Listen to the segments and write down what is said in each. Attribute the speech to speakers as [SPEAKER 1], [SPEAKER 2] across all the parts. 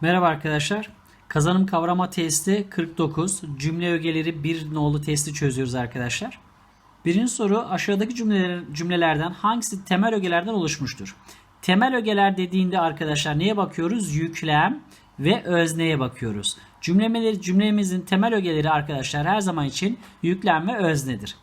[SPEAKER 1] Merhaba arkadaşlar. Kazanım kavrama testi 49. Cümle ögeleri 1 nolu testi çözüyoruz arkadaşlar. Birinci soru aşağıdaki cümleler, cümlelerden hangisi temel ögelerden oluşmuştur? Temel ögeler dediğinde arkadaşlar neye bakıyoruz? Yüklem ve özneye bakıyoruz. Cümlemeleri, cümlemizin temel ögeleri arkadaşlar her zaman için yüklem ve öznedir.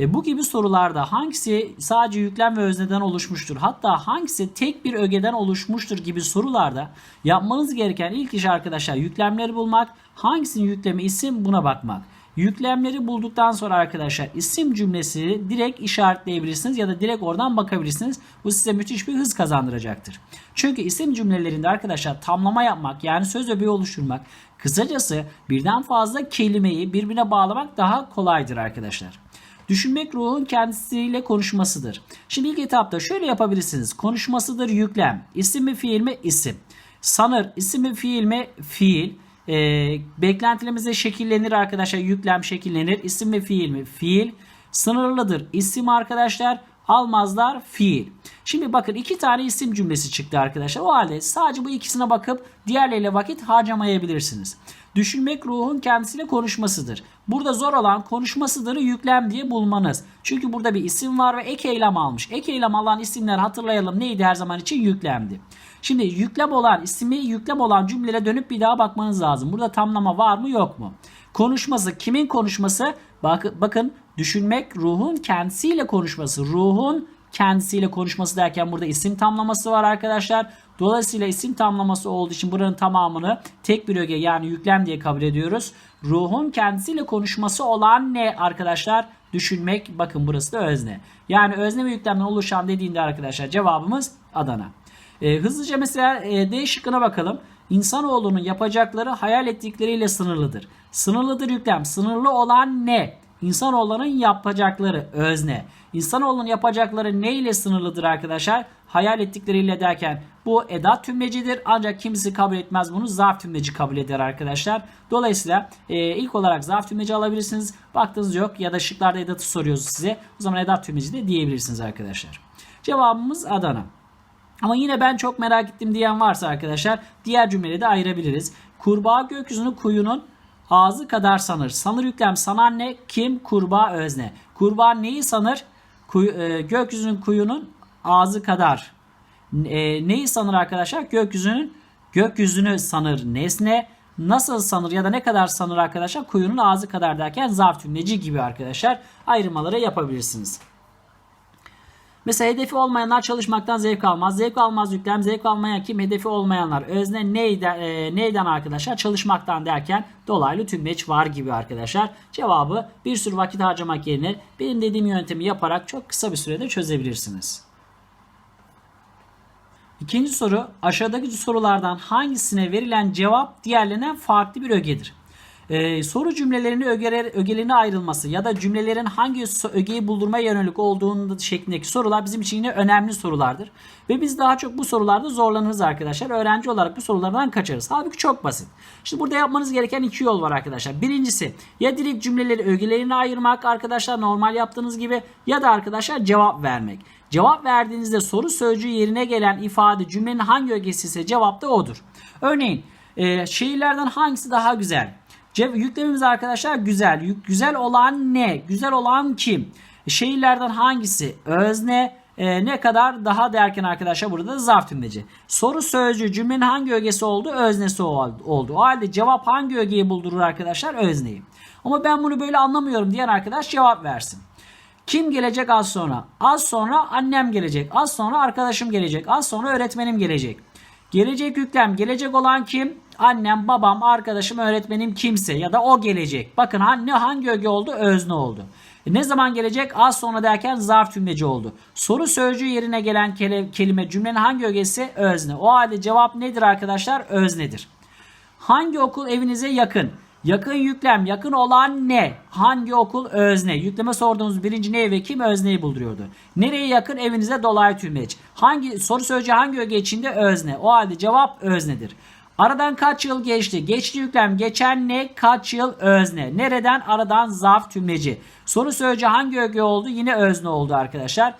[SPEAKER 1] E, bu gibi sorularda hangisi sadece yüklem ve özneden oluşmuştur? Hatta hangisi tek bir ögeden oluşmuştur gibi sorularda yapmanız gereken ilk iş arkadaşlar yüklemleri bulmak. Hangisinin yüklemi isim buna bakmak. Yüklemleri bulduktan sonra arkadaşlar isim cümlesi direkt işaretleyebilirsiniz ya da direkt oradan bakabilirsiniz. Bu size müthiş bir hız kazandıracaktır. Çünkü isim cümlelerinde arkadaşlar tamlama yapmak yani söz öbeği oluşturmak kısacası birden fazla kelimeyi birbirine bağlamak daha kolaydır arkadaşlar. Düşünmek ruhun kendisiyle konuşmasıdır. Şimdi ilk etapta şöyle yapabilirsiniz. Konuşmasıdır yüklem. İsim mi fiil mi? İsim. Sanır isim mi fiil mi? Fiil. Ee, beklentilerimizde şekillenir arkadaşlar. Yüklem şekillenir. İsim mi fiil mi? Fiil. Sınırlıdır. İsim arkadaşlar. Almazlar fiil. Şimdi bakın iki tane isim cümlesi çıktı arkadaşlar. O halde sadece bu ikisine bakıp diğerleriyle vakit harcamayabilirsiniz. Düşünmek ruhun kendisiyle konuşmasıdır. Burada zor olan konuşmasıdırı yüklem diye bulmanız. Çünkü burada bir isim var ve ek eylem almış. Ek eylem alan isimler hatırlayalım neydi her zaman için yüklemdi. Şimdi yüklem olan ismi yüklem olan cümlelere dönüp bir daha bakmanız lazım. Burada tamlama var mı yok mu? Konuşması kimin konuşması? Bak, bakın düşünmek ruhun kendisiyle konuşması. Ruhun kendisiyle konuşması derken burada isim tamlaması var arkadaşlar. Dolayısıyla isim tamlaması olduğu için buranın tamamını tek bir öge yani yüklem diye kabul ediyoruz. Ruhun kendisiyle konuşması olan ne arkadaşlar? Düşünmek bakın burası da özne. Yani özne ve yüklemden oluşan dediğinde arkadaşlar cevabımız Adana. E, hızlıca mesela e, D şıkkına bakalım. İnsanoğlunun yapacakları hayal ettikleriyle sınırlıdır. Sınırlıdır yüklem. Sınırlı olan ne? İnsanoğlunun yapacakları özne. İnsanoğlunun yapacakları ne ile sınırlıdır arkadaşlar? Hayal ettikleriyle derken bu edat tümlecidir. Ancak kimisi kabul etmez bunu zarf tümleci kabul eder arkadaşlar. Dolayısıyla e, ilk olarak zarf tümleci alabilirsiniz. Baktığınız yok ya da şıklarda edatı soruyoruz size. O zaman edat tümleci de diyebilirsiniz arkadaşlar. Cevabımız Adana. Ama yine ben çok merak ettim diyen varsa arkadaşlar diğer cümleleri de ayırabiliriz. Kurbağa gökyüzünü kuyunun ağzı kadar sanır. Sanır yüklem sanan ne? Kim? Kurbağa özne. Kurbağa neyi sanır? Kuy, e, gökyüzünün kuyunun ağzı kadar. E, neyi sanır arkadaşlar? Gökyüzünün gökyüzünü sanır nesne. Nasıl sanır ya da ne kadar sanır arkadaşlar? Kuyunun ağzı kadar derken zarf tümleci gibi arkadaşlar ayrımaları yapabilirsiniz. Mesela hedefi olmayanlar çalışmaktan zevk almaz. Zevk almaz yüklem. Zevk almayan kim? Hedefi olmayanlar. Özne neyden, e, neyden arkadaşlar? Çalışmaktan derken dolaylı tümleç var gibi arkadaşlar. Cevabı bir sürü vakit harcamak yerine benim dediğim yöntemi yaparak çok kısa bir sürede çözebilirsiniz. İkinci soru aşağıdaki sorulardan hangisine verilen cevap diğerlerinden farklı bir ögedir? Ee, soru cümlelerini ögeler, ögelerine ayrılması ya da cümlelerin hangi ögeyi buldurmaya yönelik olduğunu şeklindeki sorular bizim için yine önemli sorulardır. Ve biz daha çok bu sorularda zorlanırız arkadaşlar. Öğrenci olarak bu sorulardan kaçarız. Halbuki çok basit. Şimdi burada yapmanız gereken iki yol var arkadaşlar. Birincisi ya direkt cümleleri ögelerine ayırmak arkadaşlar normal yaptığınız gibi ya da arkadaşlar cevap vermek. Cevap verdiğinizde soru sözcüğü yerine gelen ifade cümlenin hangi ögesi ise cevap da odur. Örneğin e, şehirlerden hangisi daha güzel? Cev yüklemimiz arkadaşlar güzel. Yük, güzel olan ne? Güzel olan kim? Şehirlerden hangisi? Özne e, ne kadar daha derken arkadaşlar burada da zarf tümleci. Soru sözcüğü cümlenin hangi ögesi oldu? Öznesi oldu. O halde cevap hangi ögeyi buldurur arkadaşlar? Özneyi. Ama ben bunu böyle anlamıyorum diyen arkadaş cevap versin. Kim gelecek az sonra? Az sonra annem gelecek. Az sonra arkadaşım gelecek. Az sonra öğretmenim gelecek. Gelecek yüklem. Gelecek olan kim? Annem, babam, arkadaşım, öğretmenim kimse ya da o gelecek. Bakın ne hangi öge oldu? Özne oldu. E ne zaman gelecek? Az sonra derken zarf tümleci oldu. Soru sözcüğü yerine gelen kelime cümlenin hangi ögesi? Özne. O halde cevap nedir arkadaşlar? Öznedir. Hangi okul evinize yakın? Yakın yüklem. Yakın olan ne? Hangi okul? Özne. Yükleme sorduğunuz birinci ne ve kim özneyi bulduruyordu. Nereye yakın? Evinize dolaylı tümleç. Hangi soru sözcüğü hangi öge içinde? Özne. O halde cevap öznedir. Aradan kaç yıl geçti? Geçti yüklem. Geçen ne? Kaç yıl? Özne. Nereden? Aradan zarf tümleci. Soru sözcüğü hangi öge oldu? Yine özne oldu arkadaşlar.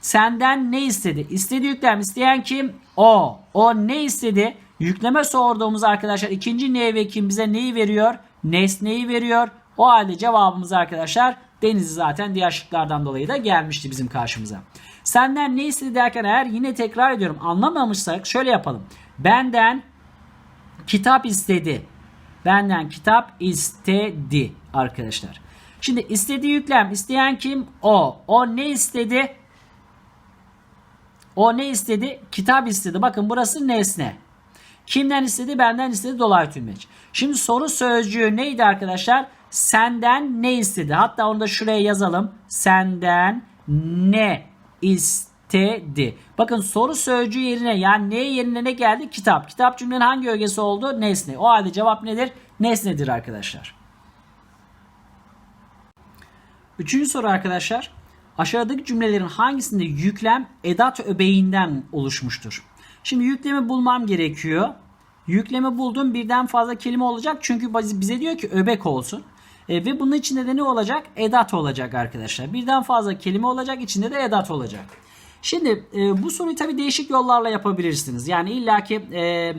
[SPEAKER 1] Senden ne istedi? İstedi yüklem. İsteyen kim? O. O ne istedi? Yükleme sorduğumuz arkadaşlar ikinci ne ve kim bize neyi veriyor? Nesneyi veriyor. O halde cevabımız arkadaşlar Denizli zaten diğer şıklardan dolayı da gelmişti bizim karşımıza. Senden ne istedi derken eğer yine tekrar ediyorum anlamamışsak şöyle yapalım. Benden kitap istedi. Benden kitap istedi arkadaşlar. Şimdi istediği yüklem isteyen kim? O. O ne istedi? O ne istedi? Kitap istedi. Bakın burası nesne. Kimden istedi? Benden istedi. Dolaylı tümleç. Şimdi soru sözcüğü neydi arkadaşlar? Senden ne istedi? Hatta onu da şuraya yazalım. Senden ne istedi? Bakın soru sözcüğü yerine yani ne yerine ne geldi? Kitap. Kitap cümlenin hangi ögesi oldu? Nesne. O halde cevap nedir? Nesnedir arkadaşlar. Üçüncü soru arkadaşlar. Aşağıdaki cümlelerin hangisinde yüklem edat öbeğinden oluşmuştur? Şimdi yüklemi bulmam gerekiyor. Yüklemi buldum birden fazla kelime olacak çünkü bize diyor ki öbek olsun. E, ve bunun içinde de ne olacak? Edat olacak arkadaşlar. Birden fazla kelime olacak içinde de edat olacak. Şimdi e, bu soruyu tabii değişik yollarla yapabilirsiniz. Yani illaki e,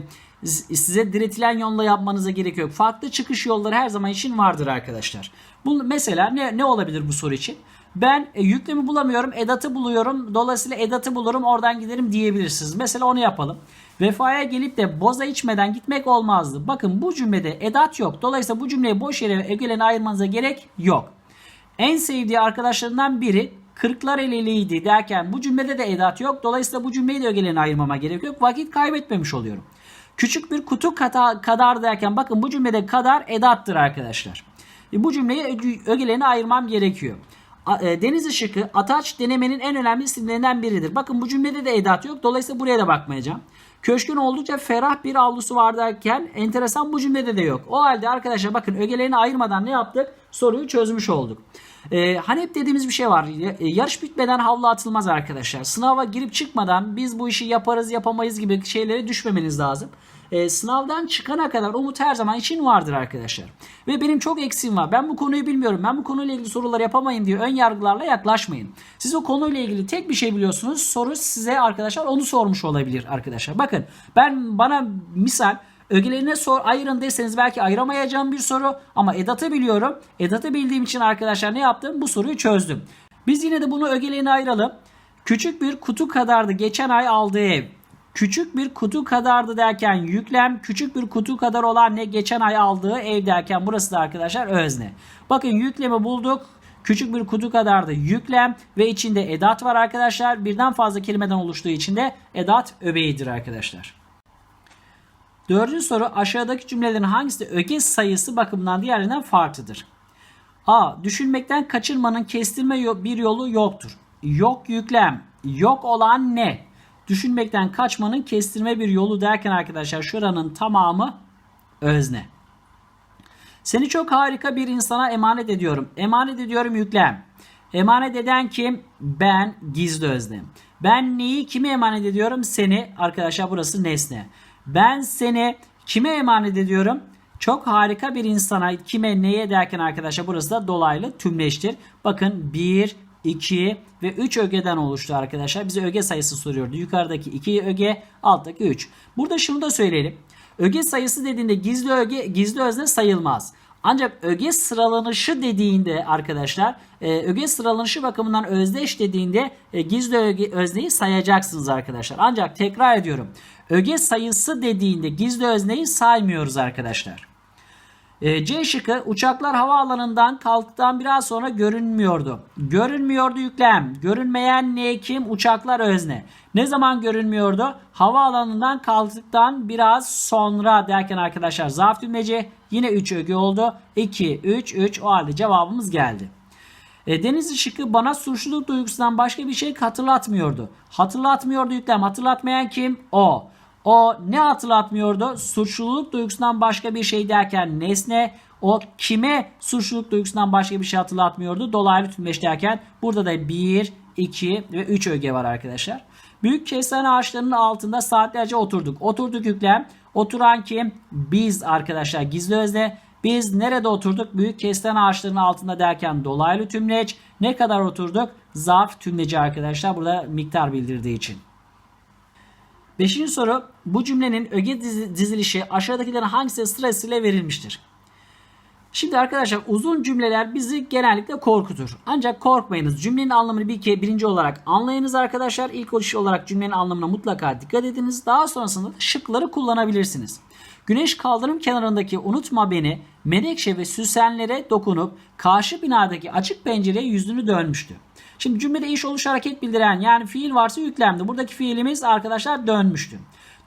[SPEAKER 1] size diretilen yolla yapmanıza gerek yok. Farklı çıkış yolları her zaman için vardır arkadaşlar. Bu mesela ne, ne olabilir bu soru için? Ben e, yüklemi bulamıyorum, edatı buluyorum. Dolayısıyla edatı bulurum, oradan giderim diyebilirsiniz. Mesela onu yapalım. Vefaya gelip de boza içmeden gitmek olmazdı. Bakın bu cümlede edat yok. Dolayısıyla bu cümleyi boş yere ögeleni ayırmanıza gerek yok. En sevdiği arkadaşlarından biri kırklar eleliydi derken bu cümlede de edat yok. Dolayısıyla bu cümleyi de ögeleni ayırmama gerek yok. Vakit kaybetmemiş oluyorum. Küçük bir kutu kata, kadar derken bakın bu cümlede kadar edattır arkadaşlar. E, bu cümleyi ögelerini ayırmam gerekiyor. E, deniz ışıkı ataç denemenin en önemli isimlerinden biridir. Bakın bu cümlede de edat yok. Dolayısıyla buraya da bakmayacağım. Köşkün oldukça ferah bir avlusu var derken enteresan bu cümlede de yok. O halde arkadaşlar bakın ögelerini ayırmadan ne yaptık? Soruyu çözmüş olduk. Ee, hani hep dediğimiz bir şey var. Yarış bitmeden havlu atılmaz arkadaşlar. Sınava girip çıkmadan biz bu işi yaparız yapamayız gibi şeylere düşmemeniz lazım e, sınavdan çıkana kadar umut her zaman için vardır arkadaşlar. Ve benim çok eksiğim var. Ben bu konuyu bilmiyorum. Ben bu konuyla ilgili sorular yapamayın diye ön yargılarla yaklaşmayın. Siz o konuyla ilgili tek bir şey biliyorsunuz. Soru size arkadaşlar onu sormuş olabilir arkadaşlar. Bakın ben bana misal Ögelerine sor ayırın deseniz belki ayıramayacağım bir soru ama edatı biliyorum. Edatı bildiğim için arkadaşlar ne yaptım? Bu soruyu çözdüm. Biz yine de bunu ögelerine ayıralım. Küçük bir kutu kadardı geçen ay aldığı ev. Küçük bir kutu kadardı derken yüklem küçük bir kutu kadar olan ne geçen ay aldığı ev derken burası da arkadaşlar özne. Bakın yüklemi bulduk. Küçük bir kutu kadardı yüklem ve içinde edat var arkadaşlar. Birden fazla kelimeden oluştuğu için de edat öbeğidir arkadaşlar. Dördüncü soru aşağıdaki cümlelerin hangisi öge sayısı bakımından diğerlerinden farklıdır? A. Düşünmekten kaçırmanın kestirme bir yolu yoktur. Yok yüklem. Yok olan ne? Düşünmekten kaçmanın kestirme bir yolu derken arkadaşlar şuranın tamamı özne. Seni çok harika bir insana emanet ediyorum. Emanet ediyorum yüklem. Emanet eden kim? Ben gizli özne. Ben neyi kime emanet ediyorum? Seni arkadaşlar burası nesne. Ben seni kime emanet ediyorum? Çok harika bir insana kime neye derken arkadaşlar burası da dolaylı tümleştir. Bakın 1, 2 ve 3 ögeden oluştu arkadaşlar. Bize öge sayısı soruyordu. Yukarıdaki 2 öge, alttaki 3. Burada şunu da söyleyelim. Öge sayısı dediğinde gizli öge, gizli özne sayılmaz. Ancak öge sıralanışı dediğinde arkadaşlar e, öge sıralanışı bakımından özdeş dediğinde e, gizli öge, özneyi sayacaksınız arkadaşlar. Ancak tekrar ediyorum. Öge sayısı dediğinde gizli özneyi saymıyoruz arkadaşlar. E, C şıkkı uçaklar havaalanından kalktıktan biraz sonra görünmüyordu. Görünmüyordu yüklem. Görünmeyen ne kim? Uçaklar özne. Ne zaman görünmüyordu? Havaalanından kalktıktan biraz sonra derken arkadaşlar zarf cümleci yine 3 öge oldu. 2, 3, 3 o halde cevabımız geldi. E, deniz ışıkı bana suçluluk duygusundan başka bir şey hatırlatmıyordu. Hatırlatmıyordu yüklem. Hatırlatmayan kim? O. O ne hatırlatmıyordu? Suçluluk duygusundan başka bir şey derken nesne. O kime suçluluk duygusundan başka bir şey hatırlatmıyordu? Dolaylı tümleş derken burada da 1, 2 ve 3 öge var arkadaşlar. Büyük kestane ağaçlarının altında saatlerce oturduk. Oturduk yüklem. Oturan kim? Biz arkadaşlar gizli özne. Biz nerede oturduk? Büyük kestane ağaçlarının altında derken dolaylı tümleç. Ne kadar oturduk? Zarf tümleci arkadaşlar. Burada miktar bildirdiği için. Beşinci soru bu cümlenin öge dizi- dizilişi aşağıdakilerin hangisi sırasıyla verilmiştir? Şimdi arkadaşlar uzun cümleler bizi genellikle korkutur. Ancak korkmayınız. Cümlenin anlamını bir kere birinci olarak anlayınız arkadaşlar. İlk iş olarak cümlenin anlamına mutlaka dikkat ediniz. Daha sonrasında da şıkları kullanabilirsiniz. Güneş kaldırım kenarındaki unutma beni menekşe ve süsenlere dokunup karşı binadaki açık pencereye yüzünü dönmüştü. Şimdi cümlede iş oluş hareket bildiren yani fiil varsa yüklemdi. Buradaki fiilimiz arkadaşlar dönmüştü.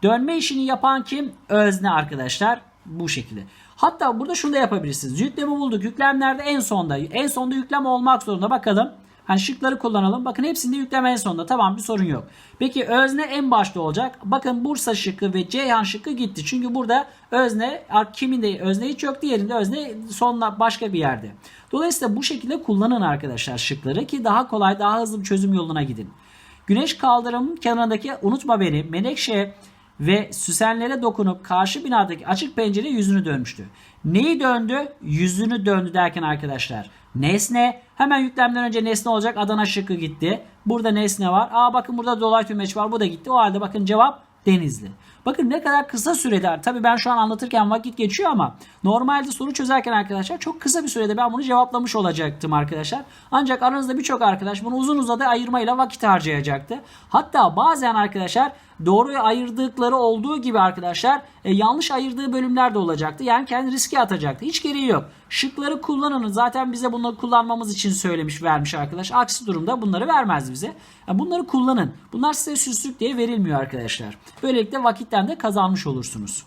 [SPEAKER 1] Dönme işini yapan kim? Özne arkadaşlar bu şekilde. Hatta burada şunu da yapabilirsiniz. Yüklemi bulduk. Yüklemlerde en sonda. En sonda yüklem olmak zorunda. Bakalım. Hani şıkları kullanalım. Bakın hepsinde yükleme en sonda. Tamam bir sorun yok. Peki özne en başta olacak. Bakın Bursa şıkkı ve Ceyhan şıkkı gitti. Çünkü burada özne kimin de özne hiç yok. Diğerinde özne sonla başka bir yerde. Dolayısıyla bu şekilde kullanın arkadaşlar şıkları ki daha kolay daha hızlı bir çözüm yoluna gidin. Güneş kaldırımın kenarındaki unutma beni Menekşe ve süsenlere dokunup karşı binadaki açık pencereye yüzünü dönmüştü. Neyi döndü? Yüzünü döndü derken arkadaşlar. Nesne. Hemen yüklemden önce nesne olacak. Adana şıkkı gitti. Burada nesne var. Aa bakın burada dolay tümeç var. Bu da gitti. O halde bakın cevap Denizli. Bakın ne kadar kısa sürede. Tabii ben şu an anlatırken vakit geçiyor ama normalde soru çözerken arkadaşlar çok kısa bir sürede ben bunu cevaplamış olacaktım arkadaşlar. Ancak aranızda birçok arkadaş bunu uzun uzadı ayırmayla vakit harcayacaktı. Hatta bazen arkadaşlar doğruyu ayırdıkları olduğu gibi arkadaşlar e, yanlış ayırdığı bölümler de olacaktı. Yani kendi riske atacaktı. Hiç gereği yok. Şıkları kullanın. Zaten bize bunları kullanmamız için söylemiş vermiş arkadaş. Aksi durumda bunları vermez bize. Yani bunları kullanın. Bunlar size süslük diye verilmiyor arkadaşlar. Böylelikle vakitten de kazanmış olursunuz.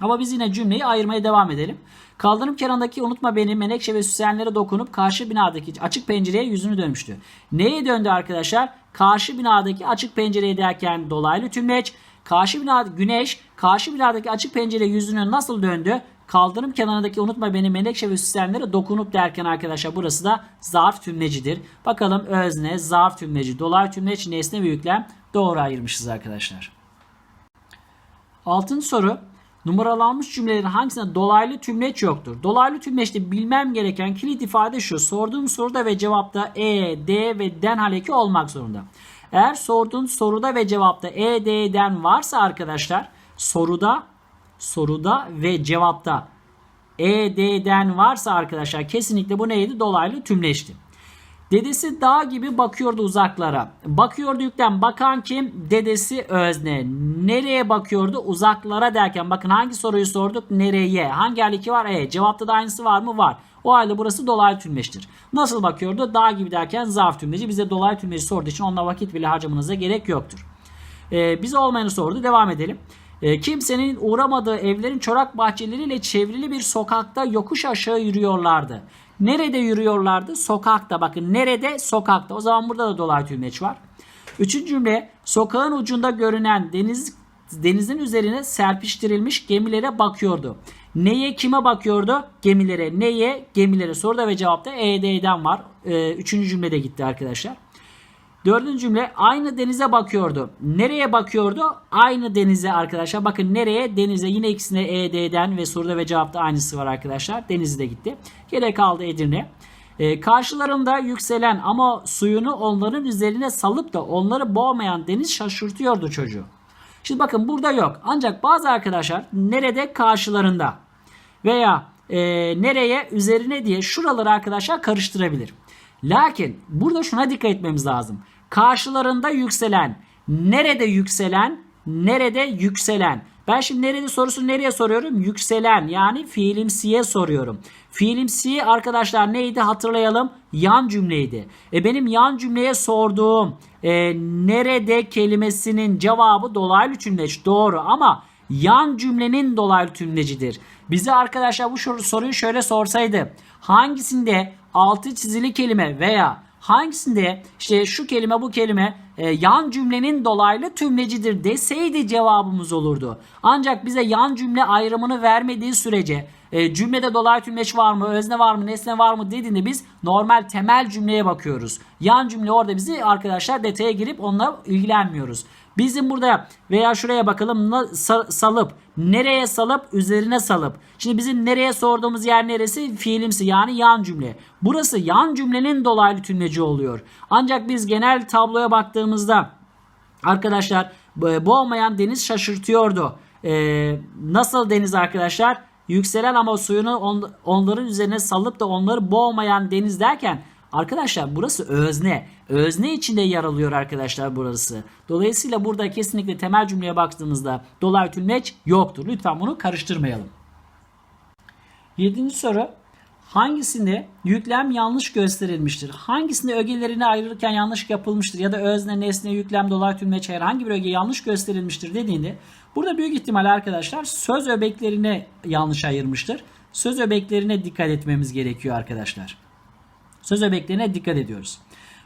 [SPEAKER 1] Ama biz yine cümleyi ayırmaya devam edelim. Kaldırım kenarındaki unutma beni menekşe ve süsenlere dokunup karşı binadaki açık pencereye yüzünü dönmüştü. Neye döndü arkadaşlar? Karşı binadaki açık pencereye derken dolaylı tümleç. Karşı bina güneş karşı binadaki açık pencereye yüzünü nasıl döndü? Kaldırım kenarındaki unutma beni menekşe ve süsenlere dokunup derken arkadaşlar burası da zarf tümlecidir. Bakalım özne, zarf tümleci, dolay tümleç, nesne ve yüklem doğru ayırmışız arkadaşlar. Altıncı soru. Numaralanmış cümlelerin hangisinde dolaylı tümleç yoktur? Dolaylı tümleçte bilmem gereken kilit ifade şu. Sorduğum soruda ve cevapta E, D ve den haleki olmak zorunda. Eğer sorduğun soruda ve cevapta E, D, den varsa arkadaşlar soruda soruda ve cevapta E, D'den varsa arkadaşlar kesinlikle bu neydi? Dolaylı tümleçti. Dedesi dağ gibi bakıyordu uzaklara. Bakıyordu yüklem. Bakan kim? Dedesi özne. Nereye bakıyordu? Uzaklara derken bakın hangi soruyu sorduk? Nereye? Hangi haliki var? E. Cevapta da aynısı var mı? Var. O halde burası dolaylı tümleçtir. Nasıl bakıyordu? Dağ gibi derken zarf tümleci. Bize dolaylı tümleci sorduğu için onunla vakit bile harcamanıza gerek yoktur. Ee, bize olmayanı sordu. Devam edelim. Ee, kimsenin uğramadığı evlerin çorak bahçeleriyle çevrili bir sokakta yokuş aşağı yürüyorlardı. Nerede yürüyorlardı? Sokakta. Bakın nerede? Sokakta. O zaman burada da dolaylı tümleç var. Üçüncü cümle sokağın ucunda görünen deniz denizin üzerine serpiştirilmiş gemilere bakıyordu. Neye kime bakıyordu? Gemilere. Neye? Gemilere. Soruda ve cevapta ED'den var. Ee, üçüncü cümlede gitti arkadaşlar. Dördüncü cümle aynı denize bakıyordu. Nereye bakıyordu? Aynı denize arkadaşlar. Bakın nereye? Denize. Yine ikisine ED'den ve soruda ve cevapta aynısı var arkadaşlar. Denizi de gitti. Geri kaldı Edirne. Ee, karşılarında yükselen ama suyunu onların üzerine salıp da onları boğmayan deniz şaşırtıyordu çocuğu. Şimdi bakın burada yok. Ancak bazı arkadaşlar nerede karşılarında veya e, nereye üzerine diye şuraları arkadaşlar karıştırabilir. Lakin burada şuna dikkat etmemiz lazım. Karşılarında yükselen, nerede yükselen, nerede yükselen. Ben şimdi nerede sorusunu nereye soruyorum? Yükselen yani fiilimsiye soruyorum. Fiilimsi arkadaşlar neydi hatırlayalım? Yan cümleydi. E benim yan cümleye sorduğum e, nerede kelimesinin cevabı dolaylı tümleç. Doğru ama yan cümlenin dolaylı tümlecidir. Bize arkadaşlar bu soruyu şöyle sorsaydı. Hangisinde altı çizili kelime veya hangisinde işte şu kelime bu kelime e, yan cümlenin dolaylı tümlecidir deseydi cevabımız olurdu. Ancak bize yan cümle ayrımını vermediği sürece e, cümlede dolaylı tümleç var mı, özne var mı, nesne var mı dediğinde biz normal temel cümleye bakıyoruz. Yan cümle orada bizi arkadaşlar detaya girip onunla ilgilenmiyoruz. Bizim burada veya şuraya bakalım salıp nereye salıp üzerine salıp. Şimdi bizim nereye sorduğumuz yer neresi? Fiilimsi yani yan cümle. Burası yan cümlenin dolaylı tümleci oluyor. Ancak biz genel tabloya baktığımızda Arkadaşlar Bu boğmayan deniz şaşırtıyordu. Ee, nasıl deniz arkadaşlar? Yükselen ama suyunu on, onların üzerine salıp da onları boğmayan deniz derken arkadaşlar burası özne. Özne içinde yer alıyor arkadaşlar burası. Dolayısıyla burada kesinlikle temel cümleye baktığımızda dolaylı tümleç yoktur. Lütfen bunu karıştırmayalım. Yedinci soru. Hangisinde yüklem yanlış gösterilmiştir? Hangisinde ögelerini ayırırken yanlış yapılmıştır? Ya da özne, nesne, yüklem, dolay, tümleç herhangi bir öge yanlış gösterilmiştir dediğinde burada büyük ihtimal arkadaşlar söz öbeklerine yanlış ayırmıştır. Söz öbeklerine dikkat etmemiz gerekiyor arkadaşlar. Söz öbeklerine dikkat ediyoruz.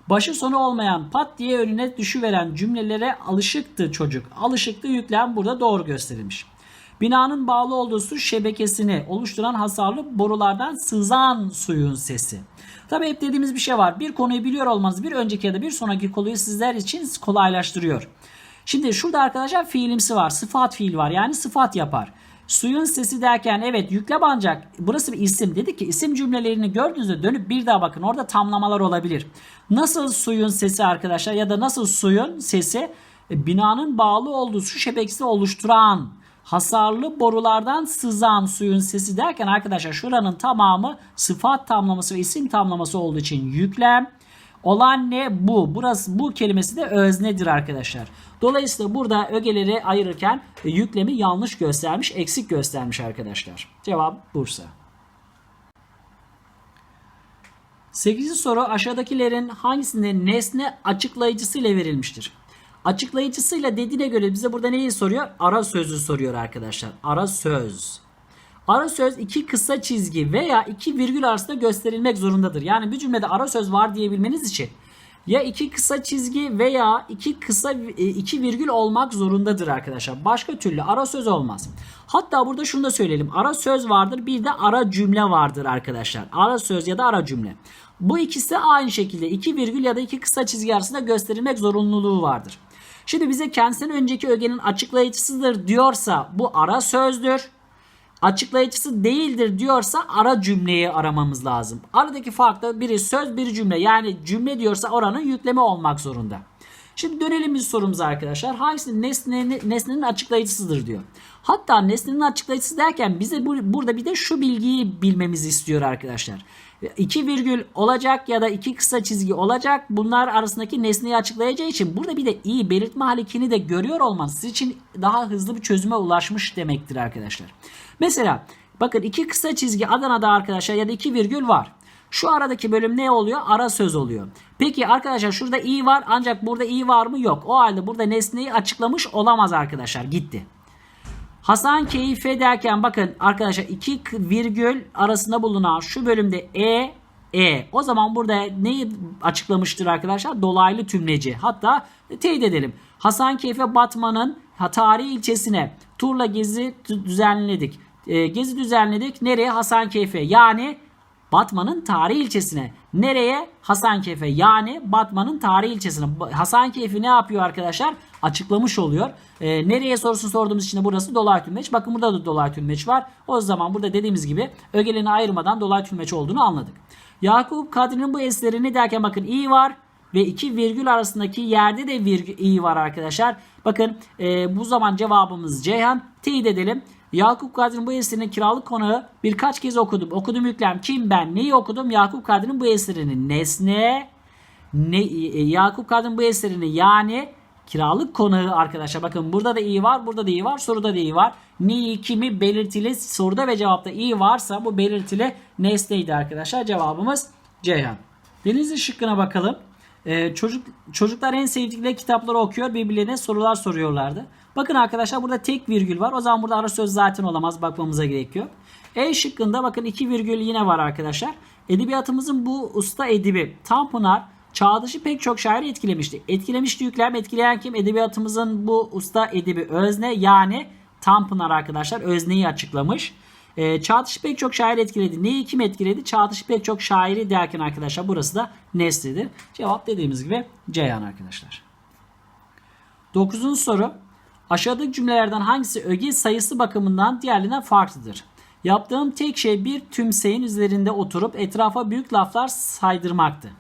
[SPEAKER 1] Başı sonu olmayan pat diye önüne düşüveren cümlelere alışıktı çocuk. Alışıktı yüklem burada doğru gösterilmiş. Binanın bağlı olduğu su şebekesini oluşturan hasarlı borulardan sızan suyun sesi. Tabi hep dediğimiz bir şey var. Bir konuyu biliyor olmanız bir önceki ya da bir sonraki konuyu sizler için kolaylaştırıyor. Şimdi şurada arkadaşlar fiilimsi var. Sıfat fiil var. Yani sıfat yapar. Suyun sesi derken evet yüklem ancak burası bir isim. Dedik ki isim cümlelerini gördüğünüzde dönüp bir daha bakın. Orada tamlamalar olabilir. Nasıl suyun sesi arkadaşlar ya da nasıl suyun sesi E, binanın bağlı olduğu su şebekesi oluşturan hasarlı borulardan sızan suyun sesi derken arkadaşlar şuranın tamamı sıfat tamlaması ve isim tamlaması olduğu için yüklem. Olan ne? Bu. Burası bu kelimesi de öznedir arkadaşlar. Dolayısıyla burada ögeleri ayırırken e, yüklemi yanlış göstermiş, eksik göstermiş arkadaşlar. Cevap Bursa. 8. soru aşağıdakilerin hangisinde nesne açıklayıcısıyla verilmiştir? Açıklayıcısıyla dediğine göre bize burada neyi soruyor? Ara sözü soruyor arkadaşlar. Ara söz. Ara söz iki kısa çizgi veya iki virgül arasında gösterilmek zorundadır. Yani bir cümlede ara söz var diyebilmeniz için ya iki kısa çizgi veya iki kısa e, iki virgül olmak zorundadır arkadaşlar. Başka türlü ara söz olmaz. Hatta burada şunu da söyleyelim. Ara söz vardır bir de ara cümle vardır arkadaşlar. Ara söz ya da ara cümle. Bu ikisi aynı şekilde iki virgül ya da iki kısa çizgi arasında gösterilmek zorunluluğu vardır. Şimdi bize kendisinden önceki ögenin açıklayıcısıdır diyorsa bu ara sözdür. Açıklayıcısı değildir diyorsa ara cümleyi aramamız lazım. Aradaki fark da biri söz biri cümle. Yani cümle diyorsa oranın yüklemi olmak zorunda. Şimdi dönelim biz sorumuza arkadaşlar. Hangisi nesnenin, nesnenin açıklayıcısıdır diyor. Hatta nesnenin açıklayıcısı derken bize bu, burada bir de şu bilgiyi bilmemizi istiyor arkadaşlar. İki virgül olacak ya da iki kısa çizgi olacak. Bunlar arasındaki nesneyi açıklayacağı için burada bir de iyi belirtme halikini de görüyor olmanız için daha hızlı bir çözüme ulaşmış demektir arkadaşlar. Mesela bakın iki kısa çizgi Adana'da arkadaşlar ya da iki virgül var. Şu aradaki bölüm ne oluyor? Ara söz oluyor. Peki arkadaşlar şurada i var ancak burada i var mı? Yok. O halde burada nesneyi açıklamış olamaz arkadaşlar. Gitti. Hasan keyfe derken bakın arkadaşlar iki virgül arasında bulunan şu bölümde e e. O zaman burada neyi açıklamıştır arkadaşlar? Dolaylı tümleci. Hatta teyit edelim. Hasan Keyfe Batman'ın tarihi ilçesine turla gezi düzenledik. E, gezi düzenledik. Nereye? Hasankeyf'e. Yani Batman'ın tarihi ilçesine. Nereye? Hasankeyf'e. Yani Batman'ın tarihi ilçesine. Hasankeyf'i ne yapıyor arkadaşlar? Açıklamış oluyor. E, nereye sorusunu sorduğumuz için de burası dolaylı tümleç. Bakın burada da dolaylı tümleç var. O zaman burada dediğimiz gibi ögelerini ayırmadan dolaylı tümleç olduğunu anladık. Yakup Kadri'nin bu eserini derken bakın i var ve iki virgül arasındaki yerde de virgül i var arkadaşlar. Bakın e, bu zaman cevabımız Ceyhan. Teyit edelim. Yakup Kadri'nin bu eserinin kiralık konağı birkaç kez okudum. Okudum yüklem. Kim ben? Neyi okudum? Yakup Kadri'nin bu eserini. Nesne. Ne, e, Yakup Kadri'nin bu eserini yani kiralık konağı arkadaşlar. Bakın burada da iyi var. Burada da iyi var. Soruda da iyi var. Neyi kimi belirtili soruda ve cevapta iyi varsa bu belirtili nesneydi arkadaşlar. Cevabımız Ceyhan. Denizli şıkkına bakalım. Ee, çocuk çocuklar en sevdikleri kitapları okuyor birbirlerine sorular soruyorlardı. Bakın arkadaşlar burada tek virgül var. O zaman burada ara söz zaten olamaz. Bakmamıza gerek yok. E şıkkında bakın iki virgül yine var arkadaşlar. Edebiyatımızın bu usta edibi Tanpınar çağdaşı pek çok şairi etkilemişti. Etkilemişti yüklem etkileyen kim? Edebiyatımızın bu usta edibi özne yani Tanpınar arkadaşlar özneyi açıklamış. E, Çağatay pek çok şair etkiledi. Neyi kim etkiledi? Çağatay pek çok şairi derken arkadaşlar burası da neslidir. Cevap dediğimiz gibi Ceyhan arkadaşlar. Dokuzuncu soru. Aşağıdaki cümlelerden hangisi öge sayısı bakımından diğerlerinden farklıdır? Yaptığım tek şey bir tümseyin üzerinde oturup etrafa büyük laflar saydırmaktı.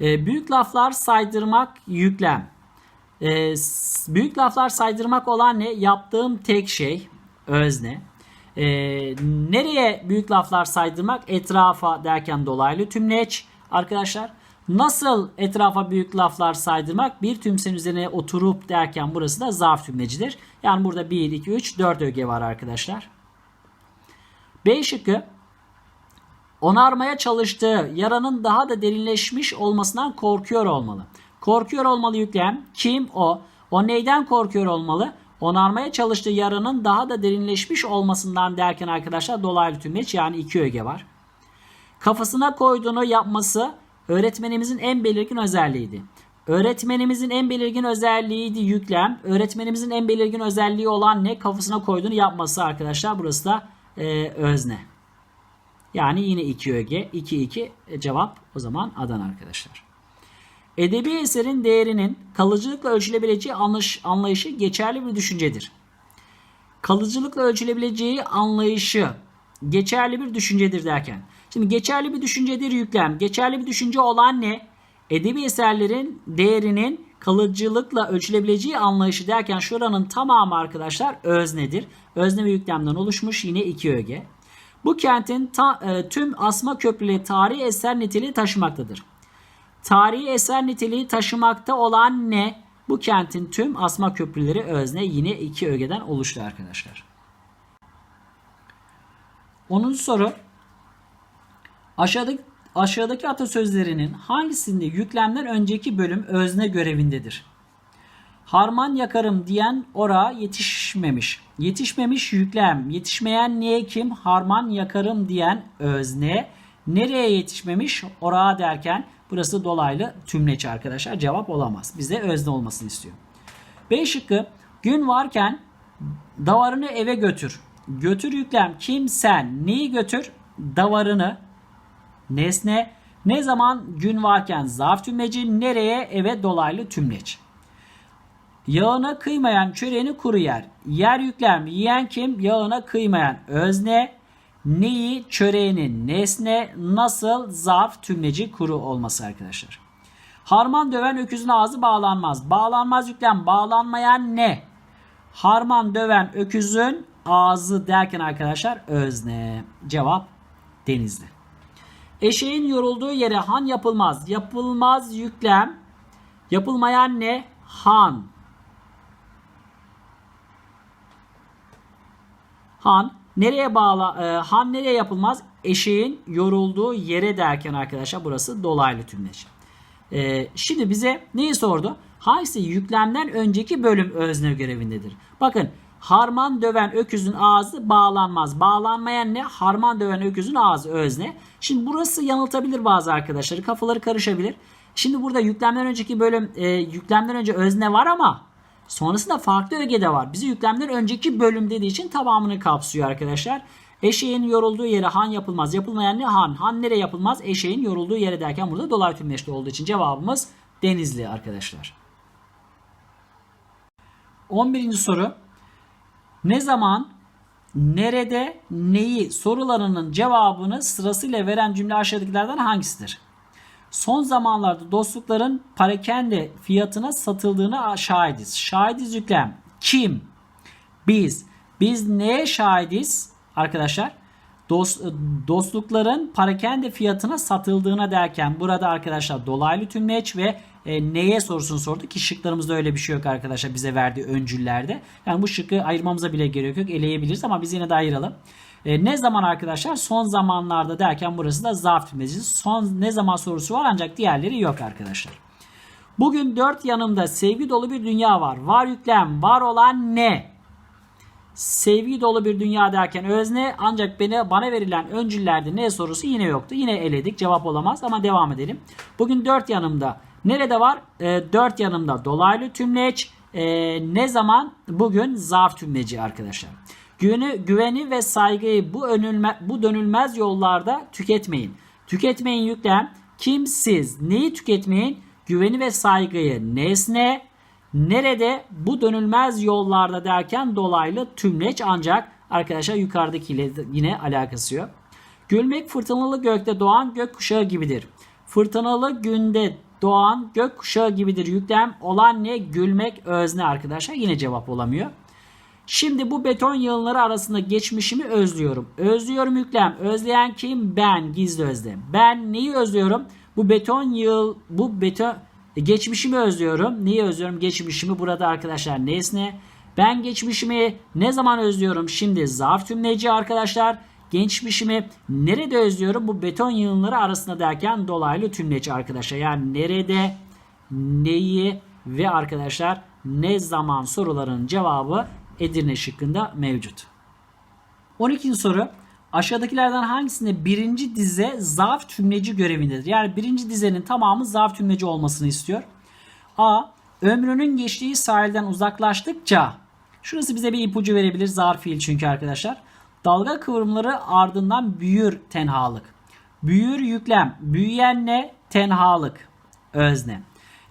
[SPEAKER 1] E, büyük laflar saydırmak yüklem. e, büyük laflar saydırmak olan ne? Yaptığım tek şey özne. E, nereye büyük laflar saydırmak? Etrafa derken dolaylı tümleç arkadaşlar. Nasıl etrafa büyük laflar saydırmak? Bir tümsenin üzerine oturup derken burası da zarf tümlecidir. Yani burada 1, 2, 3, 4 öge var arkadaşlar. B şıkkı onarmaya çalıştığı yaranın daha da derinleşmiş olmasından korkuyor olmalı. Korkuyor olmalı yüklem kim o? O neyden korkuyor olmalı? Onarmaya çalıştığı yaranın daha da derinleşmiş olmasından derken arkadaşlar dolaylı tümleç yani iki öge var. Kafasına koyduğunu yapması öğretmenimizin en belirgin özelliğiydi. Öğretmenimizin en belirgin özelliğiydi yüklem. Öğretmenimizin en belirgin özelliği olan ne? Kafasına koyduğunu yapması arkadaşlar. Burası da e, özne. Yani yine iki öge. 2 2 cevap o zaman Adana arkadaşlar. Edebi eserin değerinin kalıcılıkla ölçülebileceği anlayış, anlayışı geçerli bir düşüncedir. Kalıcılıkla ölçülebileceği anlayışı geçerli bir düşüncedir derken. Şimdi geçerli bir düşüncedir yüklem. Geçerli bir düşünce olan ne? Edebi eserlerin değerinin kalıcılıkla ölçülebileceği anlayışı derken şuranın tamamı arkadaşlar öznedir. Özne ve yüklemden oluşmuş yine iki öge. Bu kentin ta- e, tüm asma köprüleri tarihi eser niteliği taşımaktadır. Tarihi eser niteliği taşımakta olan ne? Bu kentin tüm asma köprüleri özne yine iki ögeden oluştu arkadaşlar. 10. soru. Aşağıdaki, aşağıdaki atasözlerinin hangisinde yüklemden önceki bölüm özne görevindedir? Harman yakarım diyen ora yetişmemiş. Yetişmemiş yüklem. Yetişmeyen niye kim? Harman yakarım diyen özne. Nereye yetişmemiş? Ora derken burası dolaylı tümleç arkadaşlar. Cevap olamaz. Bize özne olmasını istiyor. B şıkkı gün varken davarını eve götür. Götür yüklem kim sen neyi götür? Davarını nesne ne zaman gün varken zarf tümleci nereye eve dolaylı tümleç. Yağına kıymayan çöreğini kuru yer. Yer yüklem yiyen kim? Yağına kıymayan özne. Neyi? Çöreğinin nesne. Nasıl? Zarf tümleci kuru olması arkadaşlar. Harman döven öküzün ağzı bağlanmaz. Bağlanmaz yüklem. Bağlanmayan ne? Harman döven öküzün ağzı derken arkadaşlar özne. Cevap denizli. Eşeğin yorulduğu yere han yapılmaz. Yapılmaz yüklem. Yapılmayan ne? Han. Han nereye bağla e, han nereye yapılmaz? Eşeğin yorulduğu yere derken arkadaşlar burası dolaylı tümleç. E, şimdi bize neyi sordu? Hangisi yüklemden önceki bölüm özne görevindedir? Bakın harman döven öküzün ağzı bağlanmaz. Bağlanmayan ne? Harman döven öküzün ağzı özne. Şimdi burası yanıltabilir bazı arkadaşları. Kafaları karışabilir. Şimdi burada yüklemden önceki bölüm e, yüklemden önce özne var ama Sonrasında farklı öge de var. Bizi yüklemden önceki bölüm dediği için tamamını kapsıyor arkadaşlar. Eşeğin yorulduğu yere han yapılmaz. Yapılmayan ne? Han. Han nereye yapılmaz? Eşeğin yorulduğu yere derken burada dolar tümleşti olduğu için cevabımız Denizli arkadaşlar. 11. soru. Ne zaman, nerede, neyi sorularının cevabını sırasıyla veren cümle aşağıdakilerden hangisidir? Son zamanlarda dostlukların parakende fiyatına satıldığını şahidiz. Şahidiz yüklem. Kim? Biz. Biz neye şahidiz arkadaşlar? Dost, dostlukların parakende fiyatına satıldığına derken burada arkadaşlar dolaylı tümleç ve e, neye sorusunu sorduk ki şıklarımızda öyle bir şey yok arkadaşlar bize verdiği öncüllerde. Yani bu şıkkı ayırmamıza bile gerek yok. Eleyebiliriz ama biz yine de ayıralım. E, ne zaman arkadaşlar? Son zamanlarda derken burası da zarf tümleci. Son ne zaman sorusu var ancak diğerleri yok arkadaşlar. Bugün dört yanımda sevgi dolu bir dünya var. Var yüklem, var olan ne? Sevgi dolu bir dünya derken özne ancak bana, bana verilen öncüllerde ne sorusu yine yoktu. Yine eledik cevap olamaz ama devam edelim. Bugün dört yanımda nerede var? E, dört yanımda dolaylı tümleç. E, ne zaman? Bugün zarf tümleci arkadaşlar. Güveni, güveni ve saygıyı bu, önülme, bu dönülmez yollarda tüketmeyin. Tüketmeyin yüklem. Kimsiz neyi tüketmeyin? Güveni ve saygıyı nesne, nerede bu dönülmez yollarda derken dolaylı tümleç ancak arkadaşlar yukarıdakiyle yine alakası yok. Gülmek fırtınalı gökte doğan gök kuşağı gibidir. Fırtınalı günde doğan gökkuşağı gibidir yüklem olan ne gülmek özne arkadaşlar yine cevap olamıyor. Şimdi bu beton yığınları arasında geçmişimi özlüyorum. Özlüyorum yüklem. Özleyen kim? Ben. Gizli özlem. Ben neyi özlüyorum? Bu beton yığıl bu beton e, geçmişimi özlüyorum. Neyi özlüyorum? Geçmişimi burada arkadaşlar nesne. Ben geçmişimi ne zaman özlüyorum? Şimdi zarf tümleci arkadaşlar. Geçmişimi nerede özlüyorum? Bu beton yığınları arasında derken dolaylı tümleci arkadaşlar. Yani nerede, neyi ve arkadaşlar ne zaman soruların cevabı Edirne şıkkında mevcut. 12. soru. Aşağıdakilerden hangisinde birinci dize zarf tümleci görevindedir? Yani birinci dizenin tamamı zarf tümleci olmasını istiyor. A. Ömrünün geçtiği sahilden uzaklaştıkça Şurası bize bir ipucu verebilir zarf fiil çünkü arkadaşlar. Dalga kıvrımları ardından büyür tenhalık. Büyür yüklem. Büyüyen ne? Tenhalık. Özne.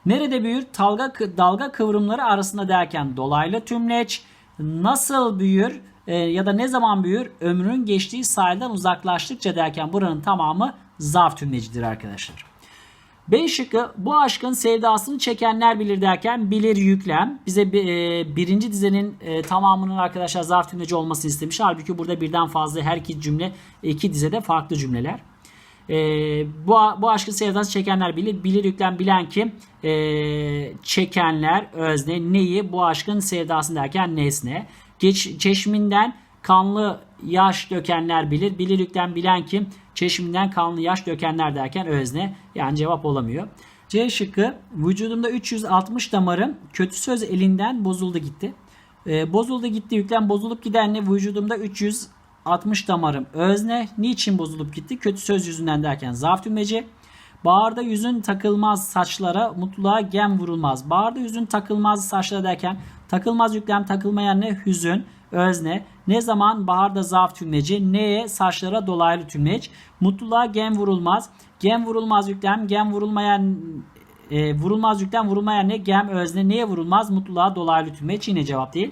[SPEAKER 1] Nerede büyür? Dalga, dalga kıvrımları arasında derken dolaylı tümleç. Nasıl büyür? E, ya da ne zaman büyür? Ömrün geçtiği sahilden uzaklaştıkça derken buranın tamamı zarf tümlecidir arkadaşlar. B şıkkı bu aşkın sevdasını çekenler bilir derken bilir yüklem. Bize e, birinci dizenin e, tamamının arkadaşlar zarf tümleci olmasını istemiş. Halbuki burada birden fazla her iki cümle iki dizede farklı cümleler. E, bu, bu aşkın sevdası çekenler bilir. Bilir yüklem bilen kim? E, çekenler özne. Neyi? Bu aşkın sevdasını derken nesne. Geç, çeşminden kanlı yaş dökenler bilir. Bilir yüklem bilen kim? Çeşminden kanlı yaş dökenler derken özne. Yani cevap olamıyor. C şıkkı vücudumda 360 damarım kötü söz elinden bozuldu gitti. E, bozuldu gitti yüklem bozulup gidenle vücudumda 300 60 damarım özne. Niçin bozulup gitti? Kötü söz yüzünden derken zaaf tümleci. Bağırda yüzün takılmaz saçlara mutluluğa gem vurulmaz. Bağırda yüzün takılmaz saçlara derken takılmaz yüklem takılmayan ne? Hüzün, özne. Ne zaman baharda zaaf tümleci, neye saçlara dolaylı tümleç. Mutluluğa gem vurulmaz. Gem vurulmaz yüklem, gem vurulmayan e, vurulmaz yükten vurulmayan ne? Gem özne. Neye vurulmaz? Mutluluğa dolaylı tümleç. Yine cevap değil.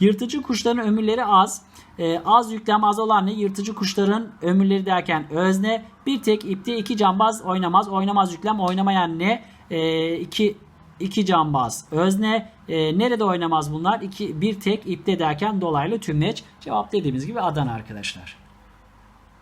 [SPEAKER 1] Yırtıcı kuşların ömürleri az. E, az yüklem az olan ne? Yırtıcı kuşların ömürleri derken özne. Bir tek ipte iki cambaz oynamaz. Oynamaz yüklem oynamayan ne? E, iki iki cambaz özne. E, nerede oynamaz bunlar? İki, bir tek ipte derken dolaylı tümleç. Cevap dediğimiz gibi Adana arkadaşlar.